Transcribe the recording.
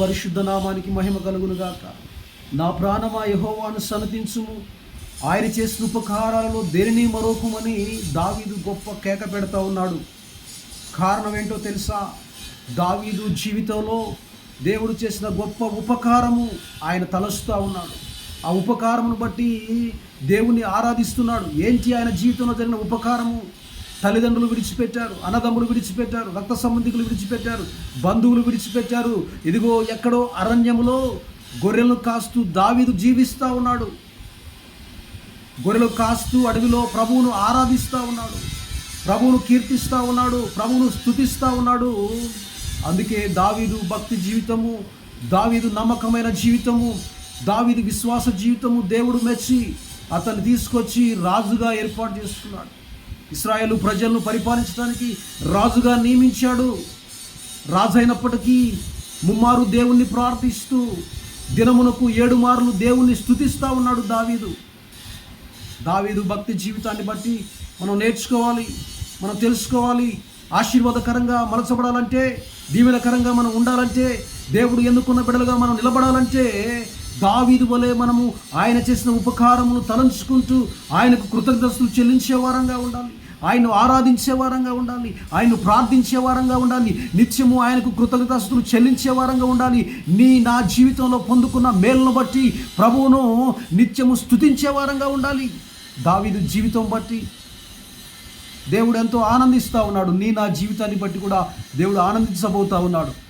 పరిశుద్ధ నామానికి మహిమ కలుగును గాక నా ప్రాణమా యహోవాను సన్నతించుము. ఆయన చేసిన ఉపకారాలలో దేనిని మరోకుమని దావీదు గొప్ప కేక పెడతా ఉన్నాడు. కారణం ఏంటో తెలుసా? దావీదు జీవితంలో దేవుడు చేసిన గొప్ప ఉపకారము ఆయన తలస్తూ ఉన్నాడు. ఆ ఉపకారమును బట్టి దేవుణ్ణి ఆరాధిస్తున్నాడు. ఏంటి ఆయన జీవితంలో జరిగిన ఉపకారము? తల్లిదండ్రులు విడిచిపెట్టారు అన్నదమ్ములు విడిచిపెట్టారు రక్త సంబంధికులు విడిచిపెట్టారు బంధువులు విడిచిపెట్టారు. ఇదిగో ఎక్కడో అరణ్యములో గొర్రెలను కాస్తూ దావీదు జీవిస్తూ ఉన్నాడు. గొర్రెలు కాస్తూ అడవిలో ప్రభువును ఆరాధిస్తూ ఉన్నాడు. ప్రభువును కీర్తిస్తూ ఉన్నాడు ప్రభువును స్తుతిస్తూ ఉన్నాడు. అందుకే దావీదు భక్తి జీవితము దావీదు నమ్మకమైన జీవితము దావీదు విశ్వాస జీవితము దేవుడు మెచ్చి అతన్ని తీసుకొచ్చి రాజుగా ఏర్పాటు చేసుకున్నాడు. ఇస్రాయేలు ప్రజలను పరిపాలించడానికి రాజుగా నియమించాడు. రాజు అయినప్పటికీ ముమ్మారు దేవుణ్ణి ప్రార్థిస్తూ దినమునకు ఏడు మార్లు దేవుణ్ణి స్తుతిస్తూ ఉన్నాడు దావీదు. దావీదు భక్తి జీవితాన్ని బట్టి మనం నేర్చుకోవాలి మనం తెలుసుకోవాలి. ఆశీర్వాదకరంగా మలచబడాలంటే దీవెనకరంగా మనం ఉండాలంటే దేవుడు ఎన్నుకున్న బిడలుగా మనం నిలబడాలంటే దావీదు వలె మనము ఆయన చేసిన ఉపకారమును తలంచుకుంటూ ఆయనకు కృతజ్ఞతలు చెల్లించే వారంగా ఉండాలి. ఆయన్ను ఆరాధించే వారంగా ఉండాలి. ఆయన్ను ప్రార్థించే వారంగా ఉండాలి. నిత్యము ఆయనకు కృతజ్ఞతాస్తులు చెల్లించే వారంగా ఉండాలి. నీ నా జీవితంలో పొందుకున్న మేలును బట్టి ప్రభువును నిత్యము స్తుతించే వారంగా ఉండాలి. దావిదు జీవితం బట్టి దేవుడు ఎంతో ఆనందిస్తూ ఉన్నాడు. నీ నా జీవితాన్ని బట్టి కూడా దేవుడు ఆనందించబోతా ఉన్నాడు.